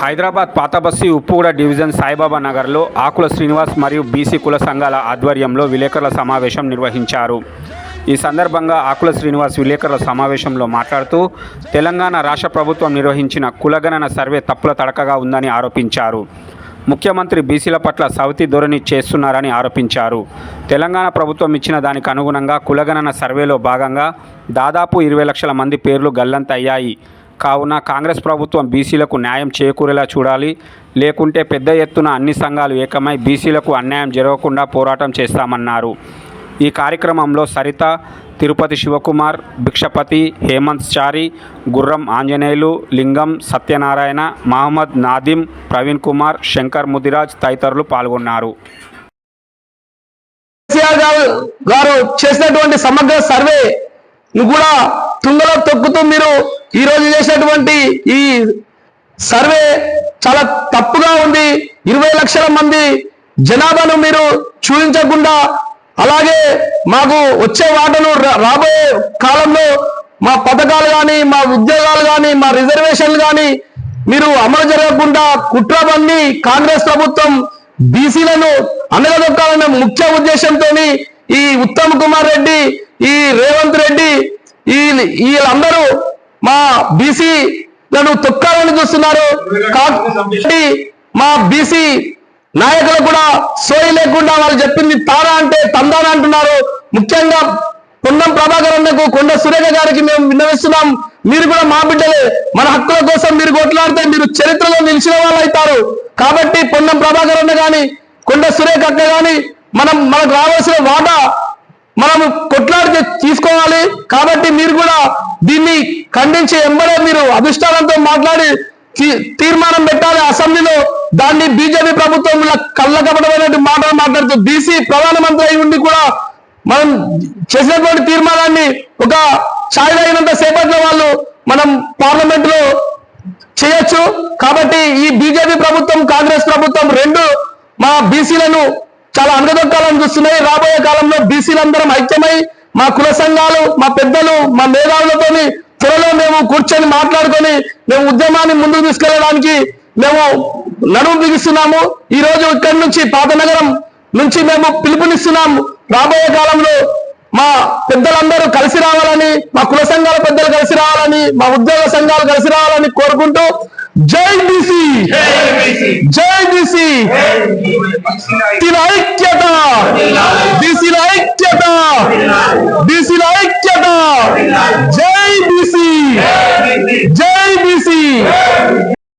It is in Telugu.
హైదరాబాద్ పాతబస్సి ఉప్పుగూడ డివిజన్ సాయిబాబా నగర్లో ఆకుల శ్రీనివాస్ మరియు బీసీ కుల సంఘాల ఆధ్వర్యంలో విలేకరుల సమావేశం నిర్వహించారు. ఈ సందర్భంగా ఆకుల శ్రీనివాస్ విలేకరుల సమావేశంలో మాట్లాడుతూ తెలంగాణ రాష్ట్ర ప్రభుత్వం నిర్వహించిన కులగణన సర్వే తప్పుల తడకగా ఉందని ఆరోపించారు. ముఖ్యమంత్రి బీసీల పట్ల సవతి ధోరణి చేస్తున్నారని ఆరోపించారు. తెలంగాణ ప్రభుత్వం ఇచ్చిన దానికి అనుగుణంగా కులగణన సర్వేలో భాగంగా దాదాపు ఇరవై లక్షల మంది పేర్లు గల్లంతయ్యాయి. కావున కాంగ్రెస్ ప్రభుత్వం బీసీలకు న్యాయం చేకూరేలా చూడాలి. లేకుంటే పెద్ద ఎత్తున అన్ని సంఘాలు ఏకమై బీసీలకు అన్యాయం జరగకుండా పోరాటం చేస్తామన్నారు. ఈ కార్యక్రమంలో సరిత తిరుపతి శివకుమార్ భిక్షపతి హేమంత్ చారి గుర్రం ఆంజనేయులు లింగం సత్యనారాయణ మహమ్మద్ నాదిం ప్రవీణ్ కుమార్ శంకర్ ముదిరాజ్ తదితరులు పాల్గొన్నారు. గారు గారు చేసినటువంటి సమగ్ర సర్వే ను కూడా తుంగలో తొక్కుతూ మీరు ఈ రోజు చేసినటువంటి ఈ సర్వే చాలా తప్పుగా ఉంది. ఇరవై లక్షల మంది జనాభాను మీరు చూపించకుండా అలాగే మాకు వచ్చే వాటను రా- రాబోయే కాలంలో మా పథకాలు కానీ మా ఉద్యోగాలు కానీ మా రిజర్వేషన్లు కానీ మీరు అమలు జరగకుండా కుట్రబన్ని కాంగ్రెస్ ప్రభుత్వం బీసీలను అనగదొక్కాలన్న ముఖ్య ఉద్దేశంతో ఈ ఉత్తమ్ కుమార్ రెడ్డి ఈ రేవంత్ రెడ్డి ఈ వీళ్ళందరూ మా బీసీలను తొక్కాలని చూస్తున్నారు. కాబట్టి మా బీసీ నాయకులు కూడా సోయి లేకుండా వాళ్ళు చెప్పింది తారా అంటే తందాన అంటున్నారు. ముఖ్యంగా పొన్నం ప్రభాకర్ అన్నకు కొండ సురేఖ గారికి మేము విన్నవిస్తున్నాం. మీరు కూడా మా బిడ్డలే మన హక్కుల కోసం మీరు కొట్లాడితే మీరు చరిత్రలో నిలిచిన వాళ్ళు అవుతారు కాబట్టి పొన్నం ప్రభాకర్ అన్న కానీ కొండ సురేఖ అక్క కానీ మనం మనకు రావాల్సిన వాటా మనము కొట్లాడితే తీసుకోవాలి. కాబట్టి మీరు కూడా దీన్ని ఖండించి ఎంబడే మీరు అధిష్టానంతో మాట్లాడి తీ- తీర్మానం పెట్టాలి అసెంబ్లీలో. దాన్ని బీజేపీ ప్రభుత్వం ఇలా కళ్ళకపడమైనటువంటి మాటలు మాట్లాడుతూ బీసీ ప్రధానమంత్రి అయి ఉండి కూడా మనం చేసినటువంటి తీర్మానాన్ని ఒక ఛాయ్ తాగినంత సేపట్లో వాళ్ళు మనం పార్లమెంట్లో చేయొచ్చు. కాబట్టి ఈ బీజేపీ ప్రభుత్వం కాంగ్రెస్ ప్రభుత్వం రెండు మా బీసీలను చాలా అనగదొక్కాలని చూస్తున్నాయి. రాబోయే కాలంలో బీసీలందరం ఐక్యమై మా కుల సంఘాలు మా పెద్దలు మా మేధావులతోని త్వరలో మేము కూర్చొని మాట్లాడుకొని మేము ఉద్యమాన్ని ముందుకు తీసుకెళ్ళడానికి మేము నడుము బిగిస్తున్నాము. ఈ రోజు ఇక్కడి నుంచి పాత నగరం నుంచి మేము పిలుపునిస్తున్నాము రాబోయే కాలంలో మా పెద్దలందరూ కలిసి రావాలని మా కుల సంఘాల పెద్దలు కలిసి రావాలని మా ఉద్యోగ సంఘాలు కలిసి రావాలని కోరుకుంటూ జై బీసీ! జై బీసీ! ఐక్యత!